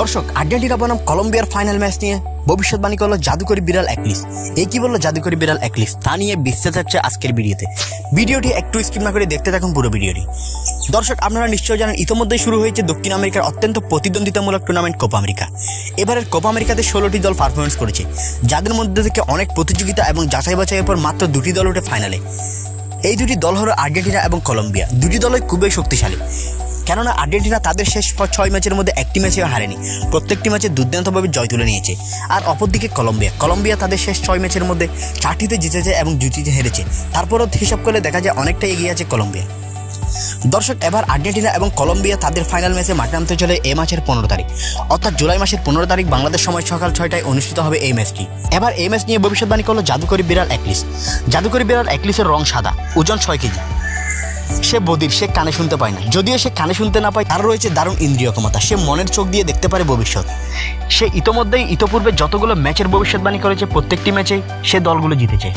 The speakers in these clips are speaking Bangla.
দর্শক, আর্জেন্টিনা বনাম কলম্বিয়ার ফাইনাল ম্যাচ নিয়ে ভবিষ্যৎবাণী করল জাদুকরি বিড়াল একলিস এই কি বলল জাদুকরি বিড়াল একলিস তা নিয়ে বিস্তারিত হচ্ছে আজকের ভিডিওতে। ভিডিওটি একটু স্কিপ না করে দেখতে থাকুন পুরো ভিডিওটি। দর্শক, আপনারা নিশ্চয়ই জানেন, ইতোমধ্যেই শুরু হয়েছে দক্ষিণ আমেরিকার অত্যন্ত প্রতিদ্বন্দ্বিতামূলক টুর্নামেন্ট কোপা আমেরিকা এবারের কোপা আমেরিকাতে ষোলোটি দল পারফরমেন্স করেছে, যাদের মধ্যে থেকে অনেক প্রতিযোগিতা এবং যাচাই বাছাইয়ের পর মাত্র দুটি দল ওঠে ফাইনালে এই দুটি দল হলো আর্জেন্টিনা এবং কলম্বিয়া। দুটি দলই খুবই শক্তিশালী। কেননা আর্জেন্টিনা তাদের শেষ ছয় ম্যাচের মধ্যে একটি ম্যাচেও হারেনি। প্রত্যেকটি ম্যাচে দুর্দান্তভাবে জয় তুলে নিয়েছে। আর অপরদিকে কলম্বিয়া। কলম্বিয়া তাদের শেষ ছয় ম্যাচের মধ্যে চারটিতে জিতেছে এবং দুটিতে হেরেছে। তারপরও হিসাব করলে দেখা যায় অনেকটা এগিয়ে আছে কলম্বিয়া। দর্শক, এবার আর্জেন্টিনা এবং কলম্বিয়া তাদের ফাইনাল ম্যাচে মাঠে নামতে চলে এ মাসের পনেরো তারিখ। অর্থাৎ জুলাই মাসের পনেরো তারিখ বাংলাদেশ সময় সকাল ছয়টায় অনুষ্ঠিত হবে এই ম্যাচটি। এবার এই ম্যাচ নিয়ে ভবিষ্যৎবাণী করল জাদুকরি বিড়াল একলিস জাদুকরি বিড়াল একলিসের রং সাদা, ওজন ছয় কেজি। সে বদির, সে কানে শুনতে পায় না। যদিও সে কানে শুনতে না পায়, তার রয়েছে দারুণ ইন্দ্রিয় ক্ষমতা। সে মনের চোখ দিয়ে দেখতে পারে ভবিষ্যৎ। সে ইতোমধ্যেই ইতোপূর্বে যতগুলো ম্যাচের ভবিষ্যৎবাণী করেছে, প্রত্যেকটি ম্যাচে সে দলগুলো জিতেছে।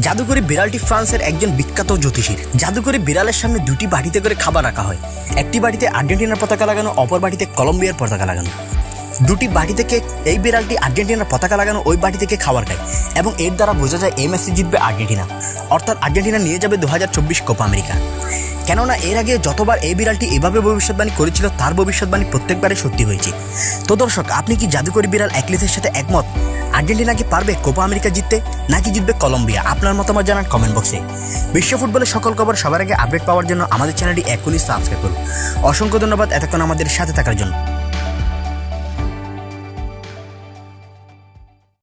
জাদুকরি বিড়ালটি ফ্রান্সের একজন বিখ্যাত জ্যোতিষীর। জাদুকরি বিড়ালের সামনে দুটি বাটিতে করে খাবার রাখা হয়। একটি বাটিতে আর্জেন্টিনার পতাকা লাগানো, অপর বাটিতে কলম্বিয়ার পতাকা লাগানো। দুটি বাটি থেকে এই বিড়ালটি আর্জেন্টিনার পতাকা লাগানো, ওই বাটি থেকে খাবার খায়। এবং এর দ্বারা বোঝা যায় এই ম্যাচটি জিতবে আর্জেন্টিনা। অর্থাৎ আর্জেন্টিনা নিয়ে যাবে দু চব্বিশ কোপা আমেরিকা। কেননা এর আগে যতবার এই বিড়ালটি এভাবে ভবিষ্যৎবাণী করেছিল, তার ভবিষ্যৎবাণী প্রত্যেকবারে সত্যি হয়েছে। তো দর্শক, আপনি কি জাদুকরি বিড়াল একলিসের সাথে একমত? আর্জেন্টিনা কি পারবে কোপা আমেরিকা জিততে, নাকি জিতবে কলম্বিয়া? আপনার মতামত জানান কমেন্ট বক্সে। বিশ্ব ফুটবলের সকল খবর সবার আগে আপডেট পাওয়ার জন্য আমাদের চ্যানেলটি এখনই সাবস্ক্রাইব করুন। অসংখ্য ধন্যবাদ এতক্ষণ আমাদের সাথে থাকার জন্য।